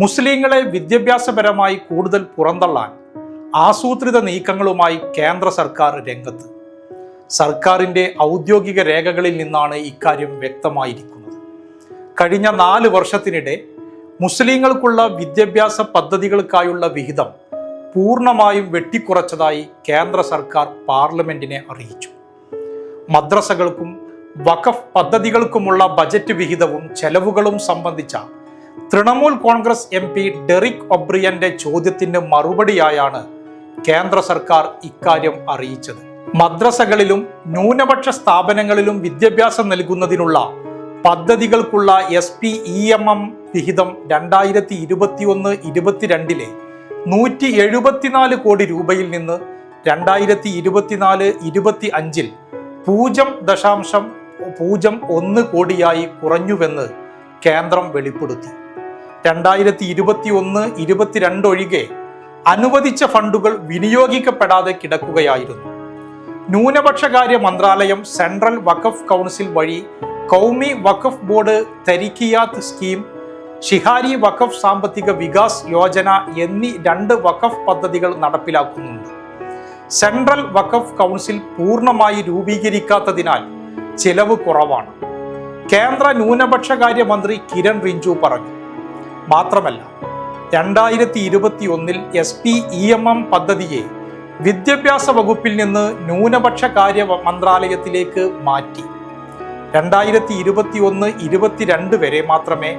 മുസ്ലിങ്ങളെ വിദ്യാഭ്യാസപരമായി കൂടുതൽ പുറന്തള്ളാൻ ആസൂത്രിത നീക്കങ്ങളുമായി കേന്ദ്ര സർക്കാർ രംഗത്ത്. സർക്കാരിന്റെ ഔദ്യോഗിക രേഖകളിൽ നിന്നാണ് ഇക്കാര്യം വ്യക്തമായിരിക്കുന്നത്. കഴിഞ്ഞ നാല് വർഷത്തിനിടെ മുസ്ലിങ്ങൾക്കുള്ള വിദ്യാഭ്യാസ പദ്ധതികൾക്കായുള്ള വിഹിതം പൂർണമായും വെട്ടിക്കുറച്ചതായി കേന്ദ്ര സർക്കാർ പാർലമെന്റിനെ അറിയിച്ചു. മദ്രസകൾക്കും വഖഫ് പദ്ധതികൾക്കുമുള്ള ബജറ്റ് വിഹിതവും ചെലവുകളും സംബന്ധിച്ച Trinamool Congress M P Derek ഒബ്രിയന്റെ ചോദ്യത്തിന് മറുപടിയായാണ് കേന്ദ്ര സർക്കാർ ഇക്കാര്യം അറിയിച്ചത്. മദ്രസകളിലും ന്യൂനപക്ഷ സ്ഥാപനങ്ങളിലും വിദ്യാഭ്യാസം നൽകുന്നതിനുള്ള പദ്ധതികൾക്കുള്ള S P E M M വിഹിതം രണ്ടായിരത്തി ഇരുപത്തിയൊന്ന് ഇരുപത്തിരണ്ടിലെ നൂറ്റി എഴുപത്തിനാല് കോടി രൂപയിൽ നിന്ന് രണ്ടായിരത്തി ഇരുപത്തിനാല് ഇരുപത്തി അഞ്ചിൽ പൂജ്യം ദശാംശം പൂജ്യം ഒന്ന് കോടിയായി കുറഞ്ഞുവെന്ന് കേന്ദ്രം വെളിപ്പെടുത്തി. രണ്ടായിരത്തി ഇരുപത്തി ഒന്ന് ഇരുപത്തിരണ്ട് ഒഴികെ അനുവദിച്ച ഫണ്ടുകൾ വിനിയോഗിക്കപ്പെടാതെ കിടക്കുകയായിരുന്നു. ന്യൂനപക്ഷകാര്യ മന്ത്രാലയം സെൻട്രൽ വഖഫ് കൗൺസിൽ വഴി കൗമി വഖഫ് ബോർഡ് തരിക്കിയാത്ത് സ്കീം ഷിഹാരി വഖഫ് സാമ്പത്തിക വികാസ് യോജന എന്നീ രണ്ട് വഖഫ് പദ്ധതികൾ നടപ്പിലാക്കുന്നുണ്ട്. സെൻട്രൽ വഖഫ് കൗൺസിൽ പൂർണമായി രൂപീകരിക്കാത്തതിനാൽ ചെലവ് കുറവാണ്. കേന്ദ്ര ന്യൂനപക്ഷകാര്യ മന്ത്രി കിരൺ റിഞ്ചു പറഞ്ഞു. മാത്രമല്ല രണ്ടായിരത്തി ഇരുപത്തി ഒന്നിൽ S P E M M പദ്ധതിയെ വിദ്യാഭ്യാസ വകുപ്പിൽ നിന്ന് ന്യൂനപക്ഷ കാര്യ മന്ത്രാലയത്തിലേക്ക് മാറ്റി. രണ്ടായിരത്തി ഇരുപത്തി ഒന്ന് ഇരുപത്തിരണ്ട് വരെ മാത്രമേ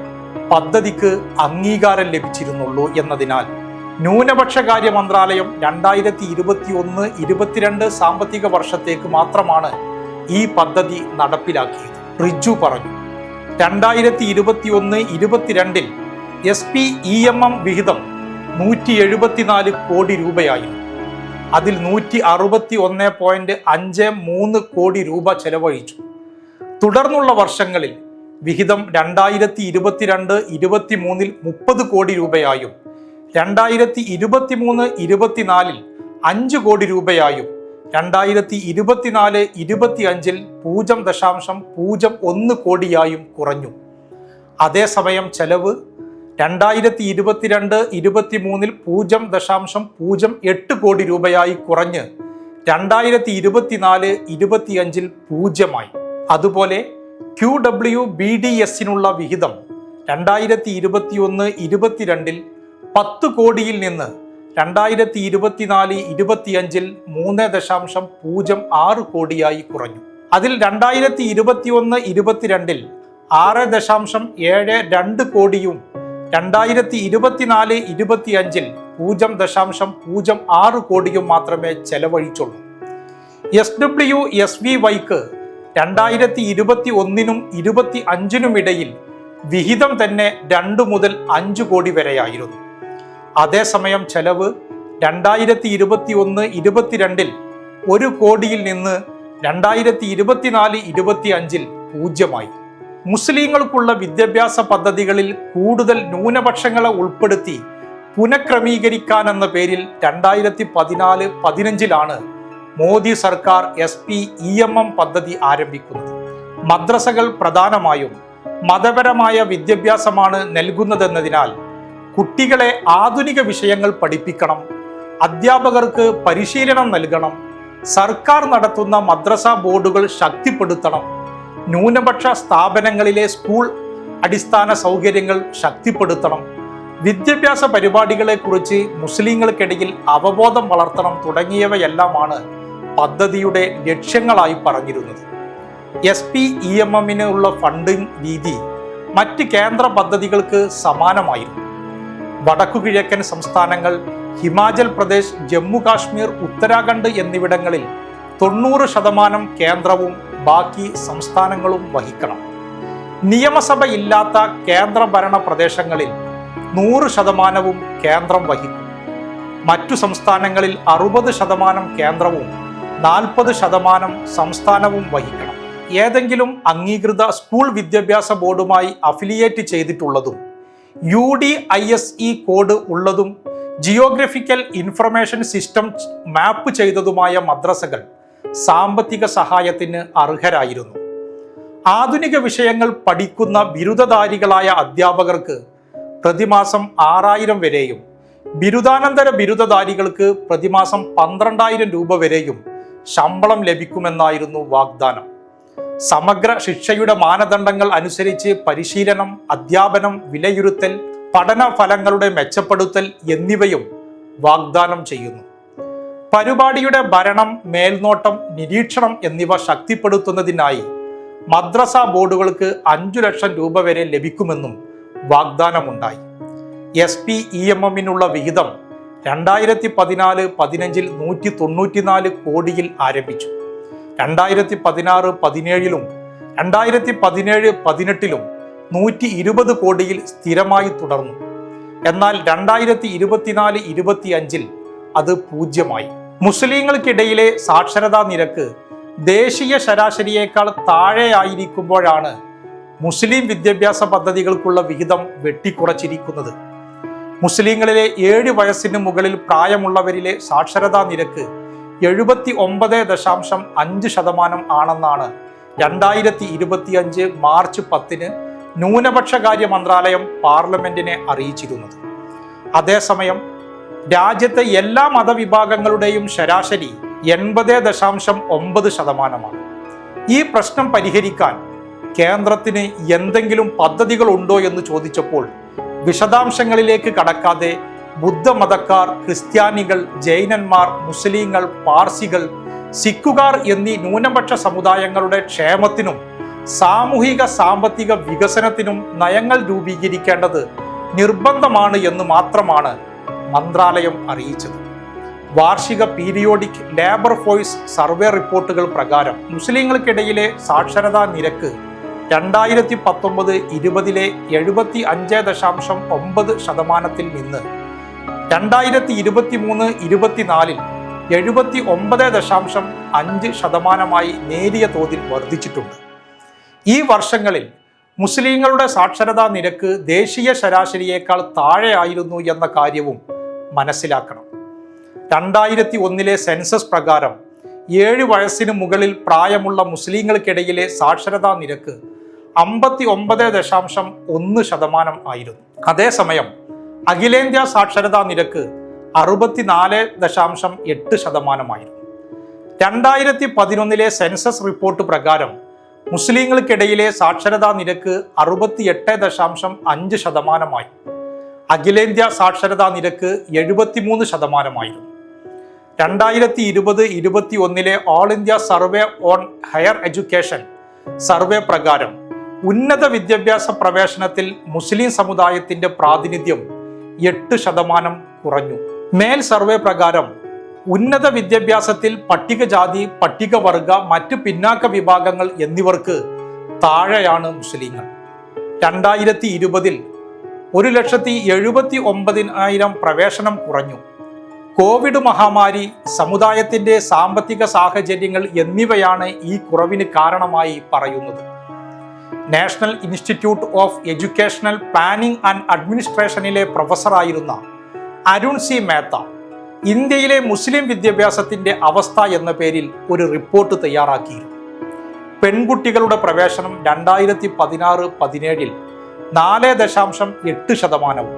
പദ്ധതിക്ക് അംഗീകാരം ലഭിച്ചിരുന്നുള്ളൂ എന്നതിനാൽ ന്യൂനപക്ഷകാര്യ മന്ത്രാലയം രണ്ടായിരത്തി ഇരുപത്തി ഒന്ന് ഇരുപത്തിരണ്ട് സാമ്പത്തിക വർഷത്തേക്ക് മാത്രമാണ് ഈ പദ്ധതി നടപ്പിലാക്കിയത്. റിജു പറഞ്ഞു രണ്ടായിരത്തി ഇരുപത്തി ഒന്ന് ഇരുപത്തിരണ്ടിൽ S P E M M വിഹിതം നൂറ്റി എഴുപത്തിനാല് കോടി രൂപയായിരുന്നു അതിൽ നൂറ്റി അറുപത്തി ഒന്ന് പോയിന്റ് അഞ്ച് മൂന്ന് കോടി രൂപ ചെലവഴിച്ചു. തുടർന്നുള്ള വർഷങ്ങളിൽ വിഹിതം രണ്ടായിരത്തി ഇരുപത്തിരണ്ട് ഇരുപത്തി മൂന്നിൽ മുപ്പത് കോടി രൂപയായും രണ്ടായിരത്തി ഇരുപത്തി മൂന്ന് ഇരുപത്തിനാലിൽ അഞ്ച് കോടി രൂപയായും രണ്ടായിരത്തി ഇരുപത്തിനാല് ഇരുപത്തി അഞ്ചിൽ പൂജ്യം ദശാംശം പൂജ്യം ഒന്ന് കോടിയായും കുറഞ്ഞു. അതേസമയം ചെലവ് രണ്ടായിരത്തി ഇരുപത്തിരണ്ട് ഇരുപത്തി മൂന്നിൽ പൂജ്യം ദശാംശം പൂജ്യം എട്ട് കോടി രൂപയായി കുറഞ്ഞ് രണ്ടായിരത്തി ഇരുപത്തിനാല് ഇരുപത്തിയഞ്ചിൽ പൂജ്യമായി. അതുപോലെ ക്യു ഡബ്ല്യു ബി ഡി എസിനുള്ള വിഹിതം രണ്ടായിരത്തി ഇരുപത്തിയൊന്ന് ഇരുപത്തിരണ്ടിൽ പത്ത് കോടിയിൽ നിന്ന് രണ്ടായിരത്തി ഇരുപത്തിനാല് ഇരുപത്തിയഞ്ചിൽ മൂന്ന് ദശാംശം പൂജ്യം ആറ് കോടിയായി കുറഞ്ഞു. അതിൽ രണ്ടായിരത്തി ഇരുപത്തിയൊന്ന് ഇരുപത്തിരണ്ടിൽ ആറ് ദശാംശം ഏഴ് രണ്ട് കോടിയും രണ്ടായിരത്തി ഇരുപത്തിനാല് ഇരുപത്തിയഞ്ചിൽ പൂജ്യം ദശാംശം പൂജ്യം ആറ് കോടിയും മാത്രമേ ചെലവഴിച്ചുള്ളൂ. എസ് ഡബ്ല്യു എസ് വി വൈക്ക് രണ്ടായിരത്തി ഇരുപത്തി ഒന്നിനും ഇരുപത്തി അഞ്ചിനും ഇടയിൽ വിഹിതം തന്നെ രണ്ട് മുതൽ അഞ്ച് കോടി വരെയായിരുന്നു. അതേസമയം ചെലവ് രണ്ടായിരത്തി ഇരുപത്തി ഒന്ന് ഇരുപത്തിരണ്ടിൽ ഒരു കോടിയിൽ നിന്ന് രണ്ടായിരത്തി ഇരുപത്തിനാല് ഇരുപത്തി അഞ്ചിൽ പൂജ്യമായി. മുസ്ലിങ്ങൾക്കുള്ള വിദ്യാഭ്യാസ പദ്ധതികളിൽ കൂടുതൽ ന്യൂനപക്ഷങ്ങളെ ഉൾപ്പെടുത്തി പുനഃക്രമീകരിക്കാൻ എന്ന പേരിൽ രണ്ടായിരത്തി പതിനാല് പതിനഞ്ചിലാണ് മോദി സർക്കാർ S P E M M പദ്ധതി ആരംഭിക്കുന്നത്. മദ്രസകൾ പ്രധാനമായും മതപരമായ വിദ്യാഭ്യാസമാണ് നൽകുന്നതെന്നതിനാൽ കുട്ടികളെ ആധുനിക വിഷയങ്ങൾ പഠിപ്പിക്കണം അധ്യാപകർക്ക് പരിശീലനം നൽകണം സർക്കാർ നടത്തുന്ന മദ്രസ ബോർഡുകൾ ശക്തിപ്പെടുത്തണം ന്യൂനപക്ഷ സ്ഥാപനങ്ങളിലെ സ്കൂൾ അടിസ്ഥാന സൗകര്യങ്ങൾ ശക്തിപ്പെടുത്തണം. വിദ്യാഭ്യാസ പരിപാടികളെക്കുറിച്ച് മുസ്ലിങ്ങൾക്കിടയിൽ അവബോധം വളർത്തണം തുടങ്ങിയവയെല്ലാമാണ് പദ്ധതിയുടെ ലക്ഷ്യങ്ങളായി പറഞ്ഞിരുന്നത്. എസ് പി ഇ എം എമ്മിനുള്ള ഫണ്ടിംഗ് രീതി മറ്റ് കേന്ദ്ര പദ്ധതികൾക്ക് സമാനമായിരുന്നു. വടക്കുകിഴക്കൻ സംസ്ഥാനങ്ങൾ ഹിമാചൽ പ്രദേശ് ജമ്മു കാശ്മീർ ഉത്തരാഖണ്ഡ് എന്നിവിടങ്ങളിൽ തൊണ്ണൂറ് ശതമാനം കേന്ദ്രവും ബാക്കി സംസ്ഥാനങ്ങളും വഹിക്കണം. നിയമസഭ ഇല്ലാത്ത കേന്ദ്രഭരണ പ്രദേശങ്ങളിൽ നൂറ് ശതമാനവും കേന്ദ്രം വഹിക്കും. മറ്റു സംസ്ഥാനങ്ങളിൽ അറുപത് ശതമാനം കേന്ദ്രവും നാൽപ്പത് ശതമാനം സംസ്ഥാനവും വഹിക്കണം. ഏതെങ്കിലും അംഗീകൃത സ്കൂൾ വിദ്യാഭ്യാസ ബോർഡുമായി affiliate ചെയ്തിട്ടുള്ളതും U D I S E code ഉള്ളതും ജിയോഗ്രഫിക്കൽ ഇൻഫർമേഷൻ സിസ്റ്റം മാപ്പ് ചെയ്തതുമായ മദ്രസകൾ സാമ്പത്തിക സഹായത്തിന് അർഹരായിരുന്നു. ആധുനിക വിഷയങ്ങൾ പഠിക്കുന്ന ബിരുദധാരികളായ അധ്യാപകർക്ക് പ്രതിമാസം ആറായിരം വരെയും ബിരുദാനന്തര ബിരുദധാരികൾക്ക് പ്രതിമാസം പന്ത്രണ്ടായിരം രൂപ വരെയും ശമ്പളം ലഭിക്കുമെന്നായിരുന്നു വാഗ്ദാനം. സമഗ്ര ശിക്ഷയുടെ മാനദണ്ഡങ്ങൾ അനുസരിച്ച് പരിശീലനം അധ്യാപനം വിലയിരുത്തൽ പഠന ഫലങ്ങളുടെ മെച്ചപ്പെടുത്തൽ എന്നിവയും വാഗ്ദാനം ചെയ്യുന്നു. പരിപാടിയുടെ ഭരണം മേൽനോട്ടം നിരീക്ഷണം എന്നിവ ശക്തിപ്പെടുത്തുന്നതിനായി മദ്രസ ബോർഡുകൾക്ക് അഞ്ചു ലക്ഷം രൂപ വരെ ലഭിക്കുമെന്നും വാഗ്ദാനമുണ്ടായി. എസ് പി ഇ എം എമ്മിനുള്ള വിഹിതം രണ്ടായിരത്തി പതിനാല് പതിനഞ്ചിൽ നൂറ്റി തൊണ്ണൂറ്റിനാല് കോടിയിൽ ആരംഭിച്ചു. രണ്ടായിരത്തി പതിനാറ് പതിനേഴിലും രണ്ടായിരത്തി പതിനേഴ് പതിനെട്ടിലും നൂറ്റി ഇരുപത് കോടിയിൽ സ്ഥിരമായി തുടർന്നു. എന്നാൽ രണ്ടായിരത്തി ഇരുപത്തിനാല് ഇരുപത്തിയഞ്ചിൽ അത് പൂജ്യമായി. മുസ്ലിങ്ങൾക്കിടയിലെ സാക്ഷരതാ നിരക്ക് ദേശീയ ശരാശരിയേക്കാൾ താഴെയായിരിക്കുമ്പോഴാണ് മുസ്ലിം വിദ്യാഭ്യാസ പദ്ധതികൾക്കുള്ള വിഹിതം വെട്ടിക്കുറച്ചിരിക്കുന്നത്. മുസ്ലിങ്ങളിലെ ഏഴ് വയസ്സിന് മുകളിൽ പ്രായമുള്ളവരിലെ സാക്ഷരതാ നിരക്ക് എഴുപത്തി ഒമ്പത് ദശാംശം അഞ്ച് ശതമാനം ആണെന്നാണ് രണ്ടായിരത്തി ഇരുപത്തിയഞ്ച് മാർച്ച് പത്തിന് ന്യൂനപക്ഷകാര്യ മന്ത്രാലയം പാർലമെന്റിനെ അറിയിച്ചിരുന്നത്. അതേസമയം രാജ്യത്തെ എല്ലാ മതവിഭാഗങ്ങളുടെയും ശരാശരി എൺപത് ദശാംശം ഒമ്പത് ശതമാനമാണ്. ഈ പ്രശ്നം പരിഹരിക്കാൻ കേന്ദ്രത്തിന് എന്തെങ്കിലും പദ്ധതികൾ ഉണ്ടോ എന്ന് ചോദിച്ചപ്പോൾ വിശദാംശങ്ങളിലേക്ക് കടക്കാതെ ബുദ്ധമതക്കാർ ക്രിസ്ത്യാനികൾ ജൈനന്മാർ മുസ്ലിങ്ങൾ പാർസികൾ സിഖുകാർ എന്നീ ന്യൂനപക്ഷ സമുദായങ്ങളുടെ ക്ഷേമത്തിനും സാമൂഹിക സാമ്പത്തിക വികസനത്തിനും നയങ്ങൾ രൂപീകരിക്കേണ്ടത് നിർബന്ധമാണ് എന്ന് മാത്രമാണ് മന്ത്രാലയം അറിയിച്ചത്. വാർഷിക പീരിയോഡിക് ലേബർ ഫോഴ്സ് സർവേ റിപ്പോർട്ടുകൾ പ്രകാരം മുസ്ലിങ്ങൾക്കിടയിലെ സാക്ഷരതാ നിരക്ക് രണ്ടായിരത്തി പത്തൊമ്പത് ഇരുപതിലെ എഴുപത്തി അഞ്ച് ദശാംശം ഒമ്പത് ശതമാനത്തിൽ നിന്ന് രണ്ടായിരത്തി ഇരുപത്തി മൂന്ന് ഇരുപത്തിനാലിൽ എഴുപത്തി ഒമ്പത് ദശാംശം അഞ്ച് ശതമാനമായി നേരിയ തോതിൽ വർദ്ധിച്ചിട്ടുണ്ട്. ഈ വർഷങ്ങളിൽ മുസ്ലിങ്ങളുടെ സാക്ഷരതാ നിരക്ക് ദേശീയ ശരാശരിയേക്കാൾ താഴെയായിരുന്നു എന്ന കാര്യവും മനസ്സിലാക്കണം. രണ്ടായിരത്തി ഒന്നിലെ സെൻസസ് പ്രകാരം ഏഴ് വയസ്സിന് മുകളിൽ പ്രായമുള്ള മുസ്ലിങ്ങൾക്കിടയിലെ സാക്ഷരതാ നിരക്ക് അമ്പത്തി ഒമ്പത് ദശാംശം ഒന്ന് ശതമാനം ആയിരുന്നു. അതേസമയം അഖിലേന്ത്യാ സാക്ഷരതാ നിരക്ക് അറുപത്തിനാല് ദശാംശം എട്ട് ശതമാനമായിരുന്നു രണ്ടായിരത്തി പതിനൊന്നിലെ സെൻസസ് റിപ്പോർട്ട് പ്രകാരം മുസ്ലിങ്ങൾക്കിടയിലെ സാക്ഷരതാ നിരക്ക് അറുപത്തിയെട്ട് ദശാംശം അഞ്ച് ശതമാനമായി അഖിലേന്ത്യാ സാക്ഷരതാ നിരക്ക് എഴുപത്തിമൂന്ന് ശതമാനമായിരുന്നു. രണ്ടായിരത്തി ഇരുപത് ഇരുപത്തി ഒന്നിലെ all India survey on higher education survey പ്രകാരം ഉന്നത വിദ്യാഭ്യാസ പ്രവേശനത്തിൽ മുസ്ലിം സമുദായത്തിന്റെ പ്രാതിനിധ്യം എട്ട് ശതമാനം കുറഞ്ഞു. മേൽ സർവേ പ്രകാരം ഉന്നത വിദ്യാഭ്യാസത്തിൽ പട്ടികജാതി പട്ടികവർഗ മറ്റ് പിന്നാക്ക വിഭാഗങ്ങൾ എന്നിവർക്ക് താഴെയാണ് മുസ്ലിങ്ങൾ. രണ്ടായിരത്തി ഇരുപതിൽ ഒരു ലക്ഷത്തി എഴുപത്തി ഒമ്പതിനായിരം പ്രവേശനം കുറഞ്ഞു. കോവിഡ് മഹാമാരി സമുദായത്തിന്റെ സാമ്പത്തിക സാഹചര്യങ്ങൾ എന്നിവയാണ് ഈ കുറവിന് കാരണമായി പറയുന്നത്. National institute of educational planning and അഡ്മിനിസ്ട്രേഷനിലെ പ്രൊഫസറായിരുന്ന അരുൺ സി മേത്ത ഇന്ത്യയിലെ മുസ്ലിം വിദ്യാഭ്യാസത്തിന്റെ അവസ്ഥ എന്ന പേരിൽ ഒരു റിപ്പോർട്ട് തയ്യാറാക്കിയിരുന്നു. പെൺകുട്ടികളുടെ പ്രവേശനം രണ്ടായിരത്തി പതിനാറ് പതിനേഴിൽ നാല് ദശാംശം എട്ട് ശതമാനവും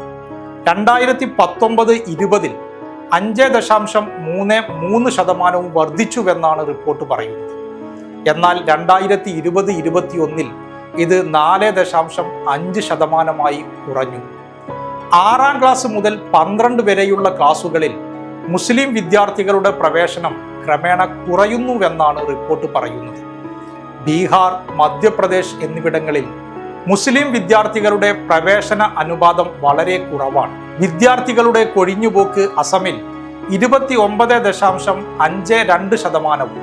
രണ്ടായിരത്തി പത്തൊമ്പത് ഇരുപതിൽ അഞ്ച് ദശാംശം മൂന്ന് മൂന്ന് ശതമാനവും വർദ്ധിച്ചുവെന്നാണ് റിപ്പോർട്ട് പറയുന്നത്. എന്നാൽ രണ്ടായിരത്തി ഇരുപത് ഇരുപത്തി ഒന്നിൽ ഇത് നാല് ദശാംശം അഞ്ച് ശതമാനമായി കുറഞ്ഞു. ആറാം ക്ലാസ് മുതൽ പന്ത്രണ്ട് വരെയുള്ള ക്ലാസുകളിൽ മുസ്ലിം വിദ്യാർത്ഥികളുടെ പ്രവേശനം ക്രമേണ കുറയുന്നുവെന്നാണ് റിപ്പോർട്ട് പറയുന്നത്. ബീഹാർ മധ്യപ്രദേശ് എന്നിവിടങ്ങളിൽ മുസ്ലിം വിദ്യാർത്ഥികളുടെ പ്രവേശന അനുപാതം വളരെ കുറവാണ്. വിദ്യാർത്ഥികളുടെ കൊഴിഞ്ഞുപോക്ക് അസമിൽ ഇരുപത്തി ഒമ്പത് ദശാംശം അഞ്ച് രണ്ട് ശതമാനവും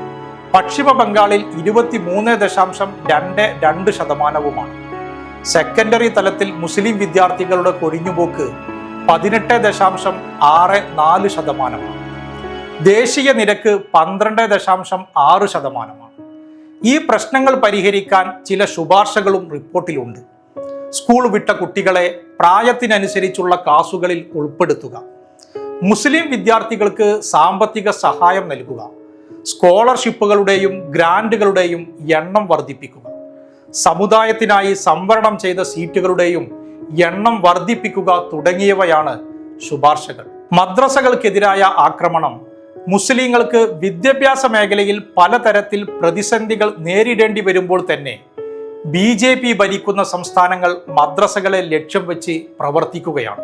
പശ്ചിമ ബംഗാളിൽ ഇരുപത്തി മൂന്ന് ദശാംശം രണ്ട് രണ്ട് ശതമാനവുമാണ്. സെക്കൻഡറി തലത്തിൽ മുസ്ലിം വിദ്യാർത്ഥികളുടെ കൊഴിഞ്ഞുപോക്ക് പതിനെട്ട് ദശാംശം ആറ് നാല് ശതമാനമാണ്. ദേശീയ നിരക്ക് പന്ത്രണ്ട് ദശാംശം ആറ് ശതമാനമാണ്. ഈ പ്രശ്നങ്ങൾ പരിഹരിക്കാൻ ചില ശുപാർശകളും റിപ്പോർട്ടിലുണ്ട്. സ്കൂൾ വിട്ട കുട്ടികളെ പ്രായത്തിനനുസരിച്ചുള്ള ക്ലാസുകളിൽ ഉൾപ്പെടുത്തുക. മുസ്ലിം വിദ്യാർത്ഥികൾക്ക് സാമ്പത്തിക സഹായം നൽകുക. സ്കോളർഷിപ്പുകളുടെയും ഗ്രാൻഡുകളുടെയും എണ്ണം വർദ്ധിപ്പിക്കുക. സമുദായത്തിനായി സംവരണം ചെയ്ത സീറ്റുകളുടെയും എണ്ണം വർദ്ധിപ്പിക്കുക തുടങ്ങിയവയാണ് ശുപാർശകൾ. മദ്രസകൾക്കെതിരായ ആക്രമണം മുസ്ലിങ്ങൾക്ക് വിദ്യാഭ്യാസ മേഖലയിൽ പലതരത്തിൽ പ്രതിസന്ധികൾ നേരിടേണ്ടി വരുമ്പോൾ തന്നെ ബി ജെ പി ഭരിക്കുന്ന സംസ്ഥാനങ്ങൾ മദ്രസകളെ ലക്ഷ്യം വെച്ച് പ്രവർത്തിക്കുകയാണ്.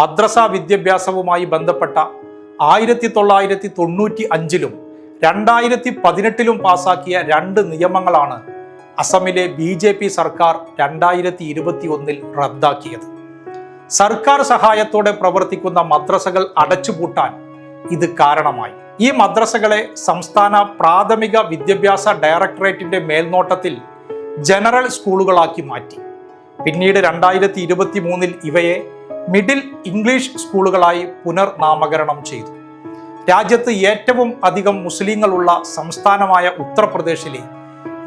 മദ്രസ വിദ്യാഭ്യാസവുമായി ബന്ധപ്പെട്ട ആയിരത്തി തൊള്ളായിരത്തി തൊണ്ണൂറ്റി അഞ്ചിലും രണ്ടായിരത്തി പതിനെട്ടിലും പാസാക്കിയ രണ്ട് നിയമങ്ങളാണ് അസമിലെ ബി ജെ പി സർക്കാർ രണ്ടായിരത്തി ഇരുപത്തി ഒന്നിൽ റദ്ദാക്കിയത്. സർക്കാർ സഹായത്തോടെ പ്രവർത്തിക്കുന്ന മദ്രസകൾ അടച്ചുപൂട്ടാൻ ഇത് കാരണമായി. ഈ മദ്രസകളെ സംസ്ഥാന പ്രാഥമിക വിദ്യാഭ്യാസ ഡയറക്ടറേറ്റിന്റെ മേൽനോട്ടത്തിൽ ജനറൽ സ്കൂളുകളാക്കി മാറ്റി. പിന്നീട് രണ്ടായിരത്തി ഇരുപത്തി മൂന്നിൽ ഇവയെ മിഡിൽ ഇംഗ്ലീഷ് സ്കൂളുകളായി പുനർനാമകരണം ചെയ്തു. രാജ്യത്ത് ഏറ്റവും അധികം മുസ്ലിങ്ങളുള്ള സംസ്ഥാനമായ ഉത്തർപ്രദേശിലെ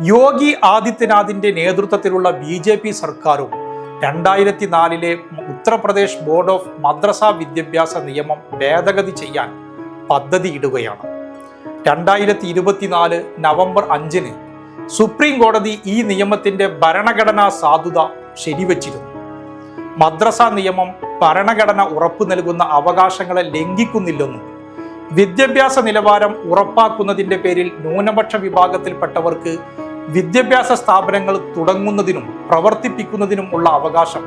യോഗി ആദിത്യനാഥിന്റെ നേതൃത്വത്തിലുള്ള ബി ജെ പി സർക്കാരും രണ്ടായിരത്തി നാലിലെ ഉത്തർപ്രദേശ് ബോർഡ് ഓഫ് മദ്രസ വിദ്യാഭ്യാസ നിയമം ഭേദഗതി ചെയ്യാൻ പദ്ധതിയിടുകയാണ്. രണ്ടായിരത്തി ഇരുപത്തിനാല് നവംബർ അഞ്ചിന് സുപ്രീം കോടതി ഈ നിയമത്തിന്റെ ഭരണഘടനാ സാധുത ശരിവച്ചിരുന്നു. മദ്രസ നിയമം ഭരണഘടന ഉറപ്പു നൽകുന്ന അവകാശങ്ങളെ ലംഘിക്കുന്നില്ലെന്നും വിദ്യാഭ്യാസ നിലവാരം ഉറപ്പാക്കുന്നതിന്റെ പേരിൽ ന്യൂനപക്ഷ വിഭാഗത്തിൽപ്പെട്ടവർക്ക് വിദ്യാഭ്യാസ സ്ഥാപനങ്ങൾ തുടങ്ങുന്നതിനും പ്രവർത്തിപ്പിക്കുന്നതിനും ഉള്ള അവകാശം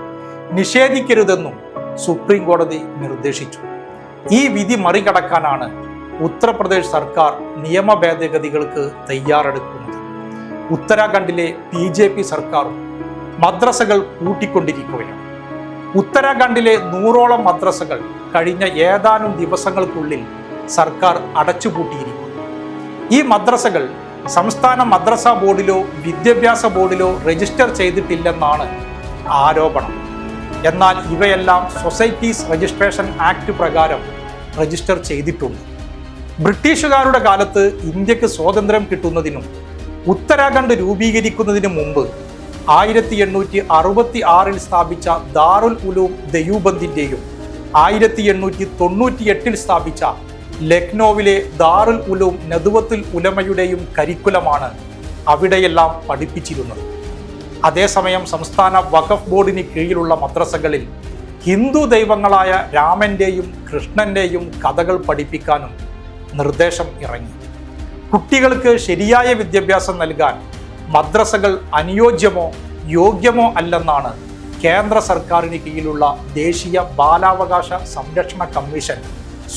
നിഷേധിക്കരുതെന്നും സുപ്രീം കോടതി നിർദ്ദേശിച്ചു. ഈ വിധി മറികടക്കാനാണ് ഉത്തർപ്രദേശ് സർക്കാർ നിയമ ഭേദഗതികൾക്ക് തയ്യാറെടുക്കുന്നത്. ഉത്തരാഖണ്ഡിലെ ബി ജെ പി സർക്കാർ മദ്രസകൾ കൂട്ടിക്കൊണ്ടിരിക്കുകയാണ് ഉത്തരാഖണ്ഡിലെ നൂറോളം മദ്രസകൾ കഴിഞ്ഞ ഏതാനും ദിവസങ്ങൾക്കുള്ളിൽ സർക്കാർ അടച്ചുപൂട്ടിയിരിക്കുന്നു. ഈ മദ്രസകൾ സംസ്ഥാന മദ്രസ ബോർഡിലോ വിദ്യാഭ്യാസ ബോർഡിലോ രജിസ്റ്റർ ചെയ്തിട്ടില്ലെന്നാണ് ആരോപണം. എന്നാൽ ഇവയെല്ലാം സൊസൈറ്റീസ് രജിസ്ട്രേഷൻ ആക്ട് പ്രകാരം രജിസ്റ്റർ ചെയ്തിട്ടുണ്ട്. ബ്രിട്ടീഷുകാരുടെ കാലത്ത് ഇന്ത്യയ്ക്ക് സ്വാതന്ത്ര്യം കിട്ടുന്നതിനും ഉത്തരാഖണ്ഡ് രൂപീകരിക്കുന്നതിന് മുമ്പ് ആയിരത്തി എണ്ണൂറ്റി അറുപത്തി ആറിൽ സ്ഥാപിച്ച ദാറുൽ ഉലൂം ദയൂബന്ദിന്റെയും ആയിരത്തി എണ്ണൂറ്റി തൊണ്ണൂറ്റി എട്ടിൽ സ്ഥാപിച്ച ലക്നോവിലെ ദാറുൽ ഉലൂം നദുവത്തുൽ ഉലമയുടെയും കരിക്കുലമാണ് അവിടെയെല്ലാം പഠിപ്പിച്ചിരുന്നത്. അതേസമയം സംസ്ഥാന വഖഫ് ബോർഡിന് കീഴിലുള്ള മദ്രസകളിൽ ഹിന്ദു ദൈവങ്ങളായ രാമന്റെയും കൃഷ്ണന്റെയും കഥകൾ പഠിപ്പിക്കാനും നിർദ്ദേശം ഇറങ്ങി. കുട്ടികൾക്ക് ശരിയായ വിദ്യാഭ്യാസം നൽകാൻ മദ്രസകൾ അനുയോജ്യമോ യോഗ്യമോ അല്ലെന്നാണ് കേന്ദ്ര സർക്കാരിന് കീഴിലുള്ള ദേശീയ ബാലാവകാശ സംരക്ഷണ കമ്മീഷൻ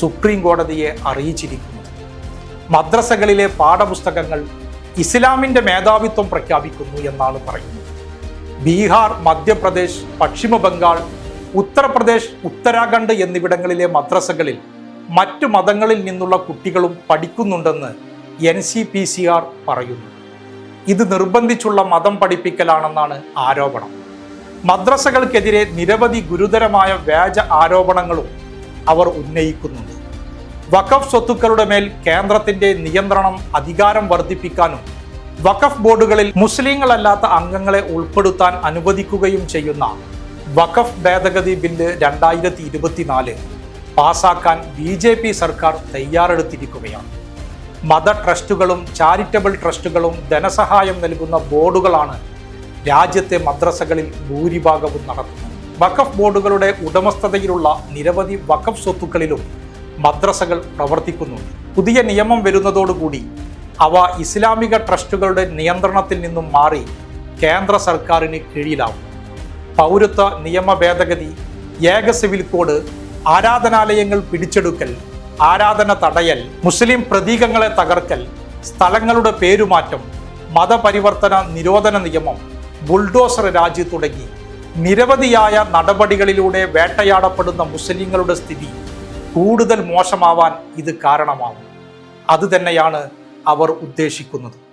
സുപ്രീം കോടതിയെ അറിയിച്ചിരിക്കുന്നത്. മദ്രസകളിലെ പാഠപുസ്തകങ്ങൾ ഇസ്ലാമിന്റെ മേധാവിത്വം പ്രഖ്യാപിക്കുന്നു എന്നാണ് പറയുന്നത്. ബീഹാർ മധ്യപ്രദേശ് പശ്ചിമ ബംഗാൾ ഉത്തർപ്രദേശ് ഉത്തരാഖണ്ഡ് എന്നിവിടങ്ങളിലെ മദ്രസകളിൽ മറ്റു മതങ്ങളിൽ നിന്നുള്ള കുട്ടികളും പഠിക്കുന്നുണ്ടെന്ന് N C P C R പറയുന്നു. ഇത് നിർബന്ധിച്ചുള്ള മതം പഠിപ്പിക്കലാണെന്നാണ് ആരോപണം. മദ്രസകൾക്കെതിരെ നിരവധി ഗുരുതരമായ വ്യാജ ആരോപണങ്ങളും അവർ ഉന്നയിക്കുന്നുണ്ട്. വഖഫ് സ്വത്തുക്കളുടെ മേൽ കേന്ദ്രത്തിന്റെ നിയന്ത്രണം അധികാരം വർദ്ധിപ്പിക്കാനും വഖഫ് ബോർഡുകളിൽ മുസ്ലിങ്ങളല്ലാത്ത അംഗങ്ങളെ ഉൾപ്പെടുത്താൻ അനുവദിക്കുകയും ചെയ്യുന്ന വഖഫ് ഭേദഗതി ബില്ല് രണ്ടായിരത്തി ഇരുപത്തിനാല് പാസാക്കാൻ ബി ജെ പി സർക്കാർ തയ്യാറെടുത്തിരിക്കുകയാണ്. മത ട്രസ്റ്റുകളും ചാരിറ്റബിൾ ട്രസ്റ്റുകളും ധനസഹായം നൽകുന്ന ബോർഡുകളാണ് രാജ്യത്തെ മദ്രസകളിൽ ഭൂരിഭാഗവും നടത്തുന്നത്. വഖഫ് ബോർഡുകളുടെ ഉടമസ്ഥതയിലുള്ള നിരവധി വഖഫ് സ്വത്തുക്കളിലും മദ്രസകൾ പ്രവർത്തിക്കുന്നുണ്ട്. പുതിയ നിയമം വരുന്നതോടുകൂടി അവ ഇസ്ലാമിക ട്രസ്റ്റുകളുടെ നിയന്ത്രണത്തിൽ നിന്നും മാറി കേന്ദ്ര സർക്കാരിന് കീഴിലാവും. പൗരത്വ നിയമ ഭേദഗതി ഏക സിവിൽ കോഡ് ആരാധനാലയങ്ങൾ പിടിച്ചെടുക്കൽ ആരാധന തടയൽ മുസ്ലിം പ്രതീകങ്ങളെ തകർക്കൽ സ്ഥലങ്ങളുടെ പേരുമാറ്റം മതപരിവർത്തന നിരോധന നിയമം ബുൾഡോസർ രാജ് തുടങ്ങി. നിരവധിയായ നടപടികളിലൂടെ വേട്ടയാടപ്പെടുന്ന മുസ്ലിങ്ങളുടെ സ്ഥിതി കൂടുതൽ മോശമാവാൻ ഇത് കാരണമാവും. അതുതന്നെയാണ് അവർ ഉദ്ദേശിക്കുന്നത്.